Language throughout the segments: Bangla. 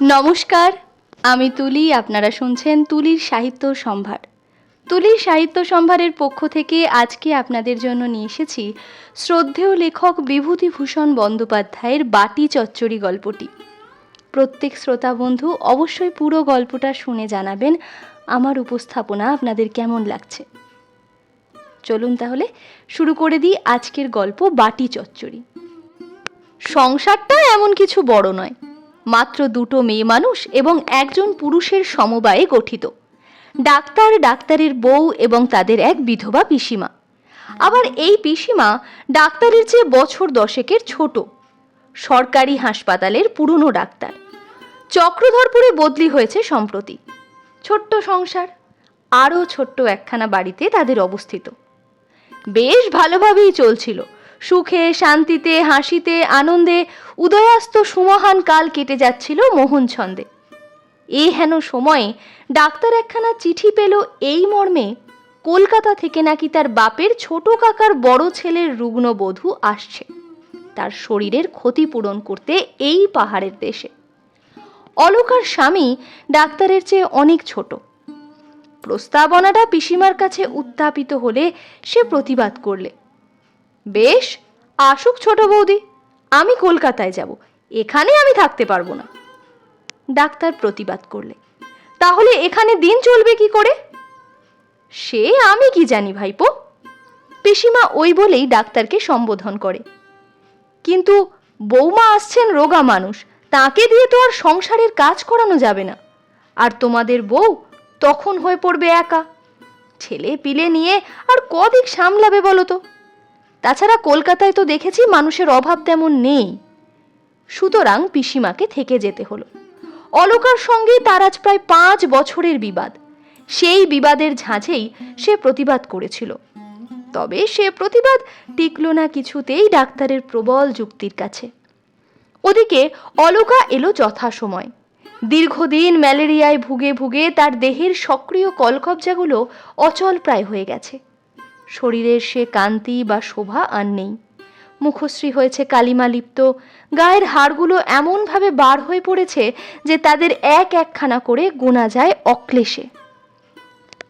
নমস্কার, আমি তুলি, আপনারা শুনছেন তুলির সাহিত্য সম্ভার। তুলির সাহিত্য সম্ভারের পক্ষ থেকে আজকে আপনাদের জন্য নিয়ে এসেছি শ্রদ্ধেয় লেখক বিভূতিভূষণ বন্দ্যোপাধ্যায়ের বাটি চচ্চড়ি গল্পটি। প্রত্যেক শ্রোতা বন্ধু অবশ্যই পুরো গল্পটা শুনে জানাবেন, আমার উপস্থাপনা আপনাদের কেমন লাগছে। চলুন তাহলে শুরু করে দিই আজকের গল্প বাটি চচ্চড়ি। সংসারটা এমন কিছু বড় নয় মাত্র দুটো মেয়ে মানুষ এবং একজন পুরুষের সমবায়ে গঠিত। ডাক্তার ডাক্তারের বউ এবং তাদের এক বিধবা পিসিমা। আবার এই পিসিমা ডাক্তারের চেয়ে বছর দশেকের ছোট। সরকারি হাসপাতালের পুরনো ডাক্তার। চক্রধরপুরে বদলি হয়েছে সম্প্রতি। ছোট্ট সংসার, আরও ছোট্ট একখানা বাড়িতে তাদের অবস্থিত। বেশ ভালোভাবেই চলছিল। সুখে, শান্তিতে, হাসিতে, আনন্দে, উদয়াস্ত সুমহান কাল কেটে যাচ্ছিল মোহন ছন্দে এ হেন সময়ে ডাক্তার একখানা চিঠি পেল এই মর্মে, কলকাতা থেকে নাকি তার বাপের ছোট কাকার বড় ছেলের রুগ্ন বধূ আসছে। তার শরীরের ক্ষতিপূরণ করতে এই পাহাড়ের দেশে। অলকার স্বামী ডাক্তারের চেয়ে অনেক ছোট। প্রস্তাবনাটা পিসিমার কাছে উত্থাপিত হলে সে প্রতিবাদ করলে। বেশ, আসুক ছোট বৌদি, আমি কলকাতায় যাব, এখানে আমি থাকতে পারব না। ডাক্তার প্রতিবাদ করলে, তাহলে এখানে দিন চলবে কি করে? সে আমি কি জানি ভাইপো? পিসিমা ওই বলেই ডাক্তারকে সম্বোধন করে। কিন্তু বৌমা আসছেন রোগা মানুষ, তাকে দিয়ে তো আর সংসারের কাজ করানো যাবে না। আর তোমাদের বউ তখন হয়ে পড়বে একা। ছেলে পিলে নিয়ে আর কদিক সামলাবে বলো তো? তাছাড়া কলকাতায় তো দেখেছি মানুষের অভাব তেমন নেই। সুতরাং পিসিমাকে থেকে যেতে হলো। অলকার সঙ্গে তার আজ প্রায় পাঁচ বছরের বিবাদ। সেই বিবাদের ঝাঁঝেই সে প্রতিবাদ করেছিল। তবে সে প্রতিবাদ টিকল না কিছুতেই ডাক্তারের প্রবল যুক্তির কাছে। ওদিকে অলকা এলো যথাসময়। দীর্ঘদিন ম্যালেরিয়ায় ভুগে ভুগে তার দেহের সক্রিয় কলকবজাগুলো অচল প্রায় হয়ে গেছে। শরীরের সে কান্তি বা শোভা আর নেই। মুখশ্রী হয়েছে কালিমালিপ্ত। গায়ের হাড়গুলো এমনভাবে বার হয়ে পড়েছে যে তাদের এক একখানা করে গোনা যায় অক্লেশে।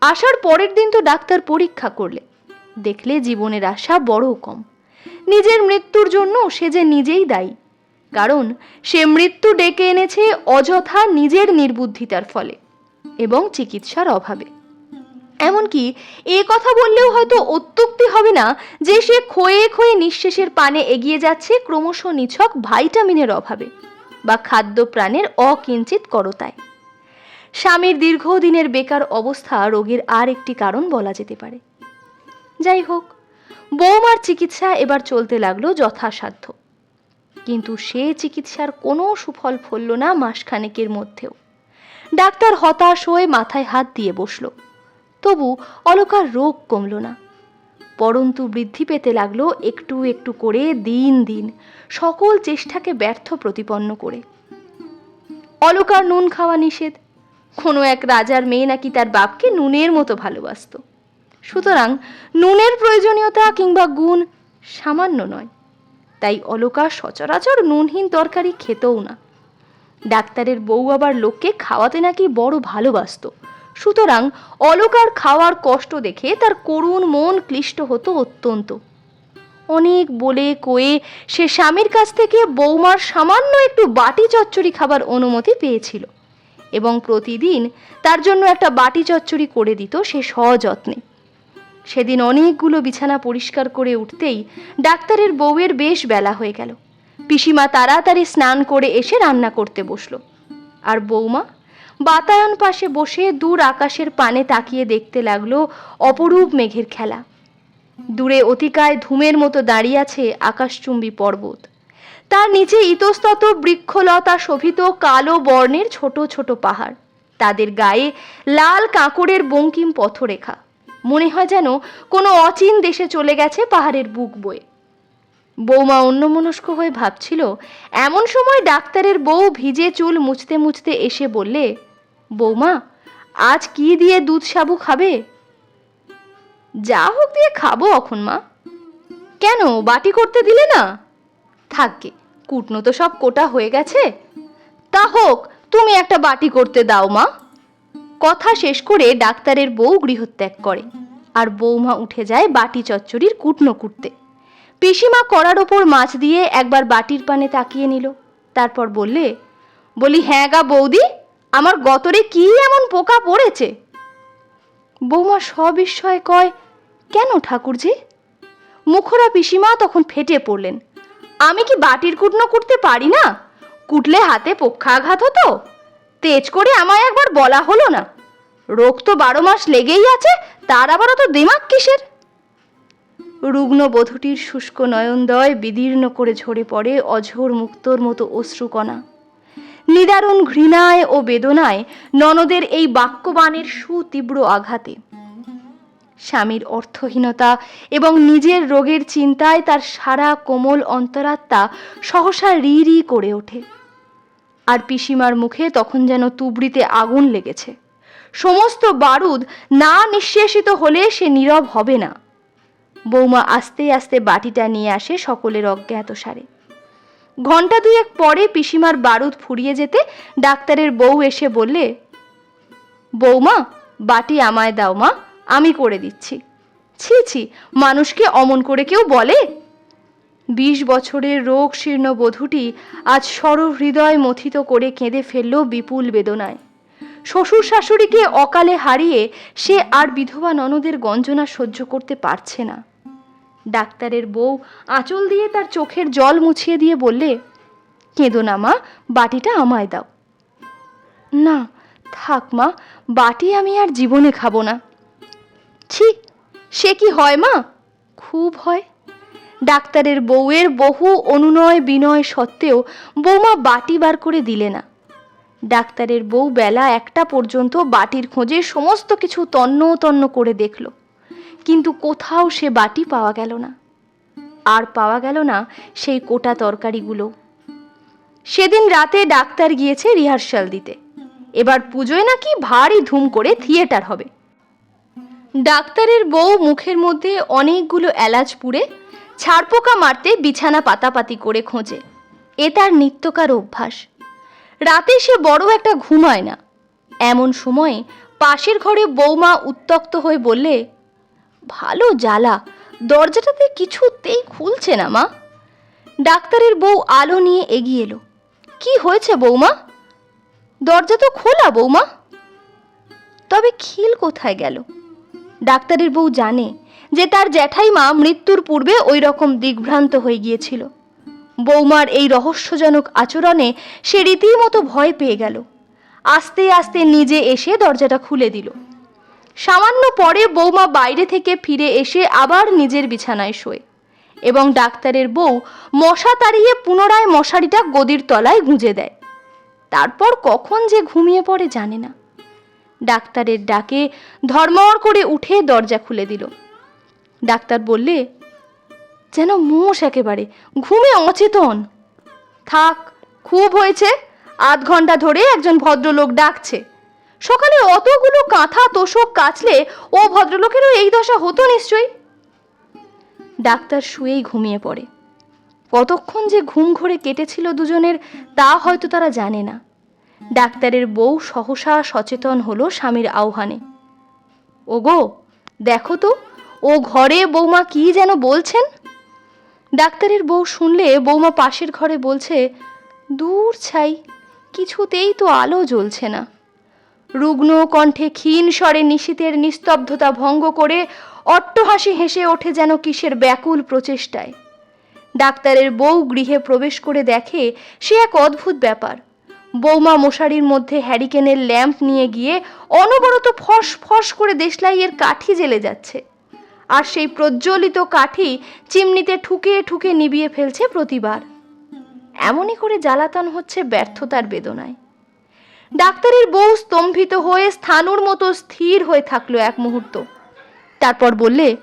আসার পরের দিন তো ডাক্তার পরীক্ষা করলে। দেখলে জীবনের আশা বড় কম। নিজের মৃত্যুর জন্য সে যে নিজেই দায়ী। কারণ সে মৃত্যু ডেকে এনেছে অযথা নিজের নির্বুদ্ধিতার ফলে এবং চিকিৎসার অভাবে। এমনকি এ কথা বললেও হয়তো অত্যুক্তি হবে না যে সে ক্ষয়ে ক্ষয়ে নিঃশেষের পানে এগিয়ে যাচ্ছে ক্রমশ নিছক ভাইটামিনের অভাবে বা খাদ্য প্রাণের অকিঞ্চিত করতায়। স্বামীর দীর্ঘদিনের বেকার অবস্থা রোগের আর একটি কারণ বলা যেতে পারে। যাই হোক, বৌমার চিকিৎসা এবার চলতে লাগল যথাসাধ্য। কিন্তু সে চিকিৎসার কোনো সুফল ফলল না মাসখানেকের মধ্যেও। ডাক্তার হতাশ হয়ে মাথায় হাত দিয়ে বসল। তবু অলকার রোগ কমল না। পরন্তু বৃদ্ধি পেতে লাগল একটু একটু করে দিন দিন, সকল চেষ্টাকে ব্যর্থ প্রতিপন্ন করে। অলকার নুন খাওয়া নিষেধ। কোনো এক রাজার মেয়ে নাকি তার বাপকে নুনের মতো ভালোবাসত। সুতরাং নুনের প্রয়োজনীয়তা কিংবা গুণ সামান্য নয়। তাই অলকা সচরাচর নুনহীন তরকারি খেতেও না। ডাক্তারের বউ আবার লোককে খাওয়াতে নাকি বড় ভালোবাসতো। সুতরাং অলকার খাওয়ার কষ্ট দেখে তার করুণ মন ক্লিষ্ট হতো অত্যন্ত। অনেক বলে কয়ে সে স্বামীর কাছ থেকে বৌমার সামান্য একটু বাটি চচ্চড়ি খাবার অনুমতি পেয়েছিল এবং প্রতিদিন তার জন্য একটা বাটি চচ্চড়ি করে দিত সে সযত্নে। সেদিন অনেকগুলো বিছানা পরিষ্কার করে উঠতেই ডাক্তারের বউয়ের বেশ বেলা হয়ে গেল। পিসিমা তাড়াতাড়ি স্নান করে এসে রান্না করতে বসল। আর বৌমা বাতায়ন পাশে বসে দূর আকাশের পানে তাকিয়ে দেখতে লাগল অপরূপ মেঘের খেলা। দূরে অতিকায় ধূমের মতো দাঁড়িয়ে আছে আকাশচুম্বী পর্বত। তার নিচে ইতস্তত বৃক্ষলতা শোভিত কালো বর্ণের ছোট ছোট পাহাড়। তাদের গায়ে লাল কাঁকড়ের বঙ্কিম পথরেখা। মনে হয় যেন কোনো অচিন দেশে চলে গেছে পাহাড়ের বুক বয়ে। বৌমা অন্যমনস্ক হয়ে ভাবছিল, এমন সময় ডাক্তারের বউ ভিজে চুল মুছতে মুছতে এসে বললে বৌমা, আজ কি দিয়ে দুধ সাবু খাবে? যা হোক দিয়ে খাব এখন, মা। কেন, বাটি করতে দিলে না? থাকবে কুটনো তো সব কোটা হয়ে গেছে। তা হোক, তুমি একটা বাটি করতে দাও, মা। কথা শেষ করে ডাক্তারের বউ গৃহত্যাগ করে, আর বৌমা উঠে যায় বাটি চচ্চড়ির কুটনো কুটতে। পিসিমা করার ওপর মাছ দিয়ে একবার বাটির পানে তাকিয়ে নিল, তারপর বললে, বলি হ্যাঁ গা বৌদি। আমার গতরে কি এমন পোকা পড়েছে? বৌমা সবিস্ময়ে কয়, কেন ঠাকুরজি? মুখরা পিসিমা তখন ফেটে পড়লেন। আমি কি বাটির কুটনো কুটতে পারি না? কুটলে হাতে পক্ষাঘাত হতো? তেজ করে আমায় একবার বলা হলো না। রোগ তো বারো মাস লেগেই আছে, তার আবার অত দিমাগ কিসের? রুগ্ন বধূটির শুষ্ক নয়নদয় বিদীর্ণ করে ঝরে পড়ে অঝোর মুক্তর মতো অশ্রুকণা। নিদারুণ ঘৃণায় ও বেদনায় ননদের এই বাক্যবাণের সুতীব্র আঘাতে। স্বামীর অর্থহীনতা এবং নিজের রোগের চিন্তায় তার সারা কোমল অন্তরাত্মা সহসা রি রি করে ওঠে। আর পিসিমার মুখে তখন যেন তুবড়িতে আগুন লেগেছে। সমস্ত বারুদ না নিঃশেষিত হলে সে নীরব হবে না। বৌমা আস্তে আস্তে বাটিটা নিয়ে আসে সকলের অজ্ঞাত সারে ঘণ্টা দুয়েক পরে পিসিমার বারুদ ফুরিয়ে যেতে ডাক্তারের বউ এসে বললে বৌমা বাটি আমায় দাও মা, আমি করে দিচ্ছি। ছি ছি, মানুষকে অমন করে কেউ বলে? বিশ বছরের রোগ শীর্ণ বধূটি আজ সরহৃদয় মথিত করে কেঁদে ফেলল বিপুল বেদনায়। শ্বশুর শাশুড়িকে অকালে হারিয়ে সে আর বিধবা ননদের গঞ্জনা সহ্য করতে পারছে না। ডাক্তারের বউ আঁচল দিয়ে তার চোখের জল মুছিয়ে দিয়ে বললে, কেঁদো না মা, বাটিটা আমায় দাও। না, থাক মা, বাটি আমি আর জীবনে খাব না। ছি, সে কি হয় মা? খুব হয়। ডাক্তারের বউয়ের বহু অনুনয় বিনয় সত্ত্বেও বৌমা বাটি বার করে দিলে না। ডাক্তারের বউ বেলা একটা পর্যন্ত বাটির খোঁজে সমস্ত কিছু তন্ন তন্ন করে দেখল। কিন্তু কোথাও সে বাটি পাওয়া গেল না। আর পাওয়া গেল না সেই কোটা তরকারিগুলো। সেদিন রাতে ডাক্তার গিয়েছে রিহার্সাল দিতে। এবার পুজোয় নাকি ভারী ধুম করে থিয়েটার হবে। ডাক্তারের বউ মুখের মধ্যে অনেকগুলো এলাচ পুড়ে ছাড়পোকা মারতে বিছানা পাতাপাতি করে খোঁজে। এ তার নিত্যকার অভ্যাস। রাতে সে বড় একটা ঘুমায় না। এমন সময়ে পাশের ঘরে বৌমা উত্তক্ত হয়ে বললে ভালো জ্বালা। দরজাটাতে কিছুতেই খুলছে না, মা। ডাক্তারের বউ আলো নিয়ে এগিয়ে এলো। কি হয়েছে বৌমা? দরজা তো খোলা, বৌমা। তবে খিল কোথায় গেল? ডাক্তারের বউ জানে যে তার জ্যাঠাইমা মৃত্যুর পূর্বে ওই রকম দিগ্ভ্রান্ত হয়ে গিয়েছিল। বৌমার এই রহস্যজনক আচরণে সে রীতিমতো ভয় পেয়ে গেল। আস্তে আস্তে নিজে এসে দরজাটা খুলে দিল। সামান্য পরে বৌমা বাইরে থেকে ফিরে এসে আবার নিজের বিছানায় শোয় এবং ডাক্তারের বউ মশা তাড়িয়ে পুনরায় মশারিটা গদির তলায় গুঁজে দেয়। তারপর কখন যে ঘুমিয়ে পড়ে জানে না। ডাক্তারের ডাকে ধর্মর করে উঠে দরজা খুলে দিল। ডাক্তার বললে, যেন মোষ একেবারে, ঘুমে অচেতন। থাক, খুব হয়েছে, আধ ঘণ্টা ধরে একজন ভদ্রলোক ডাকছে। সকালে অতগুলো কাঁথা, তোষক কাচলে ও ভদ্রলোকেরও এই দশা হতো নিশ্চয়ই। ডাক্তার শুয়েই ঘুমিয়ে পড়ে। কতক্ষণ যে ঘুম ঘরে কেটেছিল দুজনের, তা হয়তো তারা জানে না। ডাক্তারের বউ সহসা সচেতন হলো স্বামীর আহ্বানে। ওগো, দেখো তো, ও ঘরে বৌমা কি যেন বলছেন? ডাক্তারের বউ শুনলে বৌমা পাশের ঘরে বলছে, দূর ছাই, কিছুতেই তো আলো জ্বলছে না। রুগ্ন কণ্ঠে ক্ষীণ স্বরে নিশীতের নিস্তব্ধতা ভঙ্গ করে অট্টহাসি হেসে ওঠে যেন কিসের ব্যাকুল প্রচেষ্টায়। ডাক্তারের বউ গৃহে প্রবেশ করে দেখে সে এক অদ্ভুত ব্যাপার। বৌমা মশারির মধ্যে হ্যারিকেনের ল্যাম্প নিয়ে গিয়ে অনবরত ফস ফস করে দেশলাইয়ের কাঠি জ্বেলে যাচ্ছে। আর সেই প্রজ্বলিত কাঠি চিমনিতে ঠুকে ঠুকে নিবিয়ে ফেলছে প্রতিবার। এমনই করে জ্বালাতন হচ্ছে ব্যর্থতার বেদনায়। ডাক্তারের বউ স্তম্ভিত হয়ে স্থানুর মতো স্থির হয়ে থাকল এক মুহূর্ত। তারপর বললে,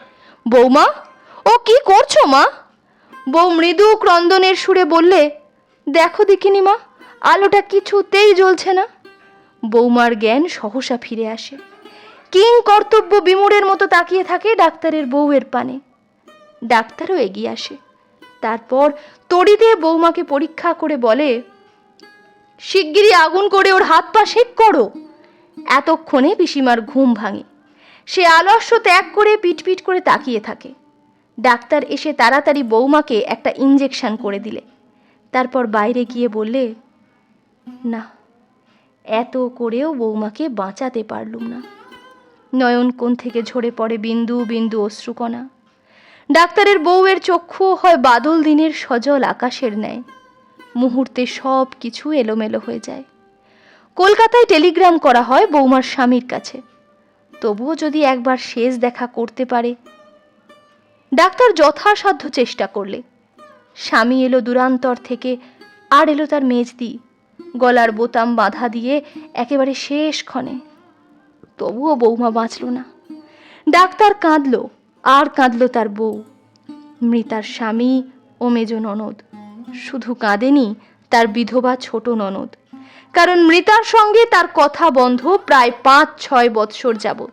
বৌমা, ও কি করছ মা? বউ মৃদু ক্রন্দনের সুরে বললে, দেখো দেখিনি মা, আলোটা কিছুতেই জ্বলছে না। বৌমার জ্ঞান সহসা ফিরে আসে। কিং কর্তব্য বিমূঢ়ের মতো তাকিয়ে থাকে ডাক্তারের বউয়ের পানে। ডাক্তারও এগিয়ে আসে। তারপর তড়িতে বৌমাকে পরীক্ষা করে বলে শিগগিরই আগুন করে ওর হাত পা শেক করো। এতক্ষণে পিসিমার ঘুম ভাঙে। সে আলস্য ত্যাগ করে পিটপিট করে তাকিয়ে থাকে। ডাক্তার এসে তাড়াতাড়ি বৌমাকে একটা ইঞ্জেকশন করে দিলে। তারপর বাইরে গিয়ে বললে, না, এত করেও বৌমাকে বাঁচাতে পারলুম না। নয়ন কোণ থেকে ঝরে পড়ে বিন্দু বিন্দু অশ্রুকণা। ডাক্তারের বউয়ের চক্ষু হয় বাদল দিনের সজল আকাশের ন্যায়। মুহূর্তে সব কিছু এলোমেলো হয়ে যায়। কলকাতায় টেলিগ্রাম করা হয় বৌমার স্বামীর কাছে। তবুও যদি একবার শেষ দেখা করতে পারে। ডাক্তার যথাসাধ্য চেষ্টা করলে। স্বামী এলো দূরান্তর থেকে, আর এলো তার মেজদি। গলার বোতাম বাঁধা দিয়ে একেবারে শেষ ক্ষণে। তবুও বৌমা বাঁচল না। ডাক্তার কাঁদল, আর কাঁদল তার বউ। মৃতার স্বামী ও মেজ ননদ। শুধু কাঁদেনি তার বিধবা ছোট ননদ। কারণ মৃতার সঙ্গে তার কথা বন্ধ প্রায় পাঁচ, ছয় বৎসর যাবৎ।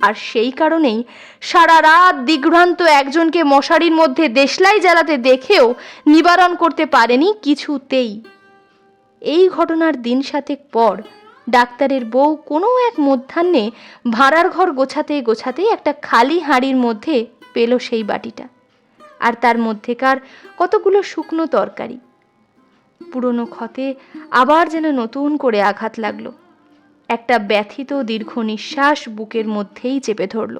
আর সেই কারণেই সারা রাত দিগ্ভ্রান্ত একজনকে মশারির মধ্যে দেশলাই জ্বালাতে দেখেও নিবারণ করতে পারেনি কিছুতেই। এই ঘটনার দিন সাতেক পর ডাক্তারের বউ কোনো এক মধ্যাহ্নে ভাড়ার ঘর গোছাতে গোছাতে একটা খালি হাঁড়ির মধ্যে পেল সেই বাটিটা। আর তার মধ্যেকার কতগুলো শুকনো তরকারি। পুরনো ক্ষতে আবার যেন নতুন করে আঘাত লাগল। একটা ব্যথিত দীর্ঘ নিঃশ্বাস বুকের মধ্যেই চেপে ধরল।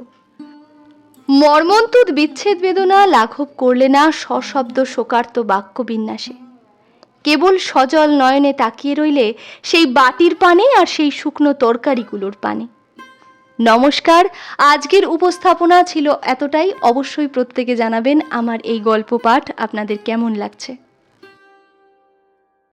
মর্মন্তুদ বিচ্ছেদ বেদনা লাঘব করলে না সশব্দ শোকার্ত বাক্য বিন্যাসে কেবল সজল নয়নে তাকিয়ে রইলে সেই বাটির পানে আর সেই শুকনো তরকারিগুলোর পানে। নমস্কার। আজকের উপস্থাপনা ছিল এতটাই। অবশ্যই প্রত্যেকে জানাবেন আমার এই গল্প পাঠ আপনাদের কেমন লাগছে?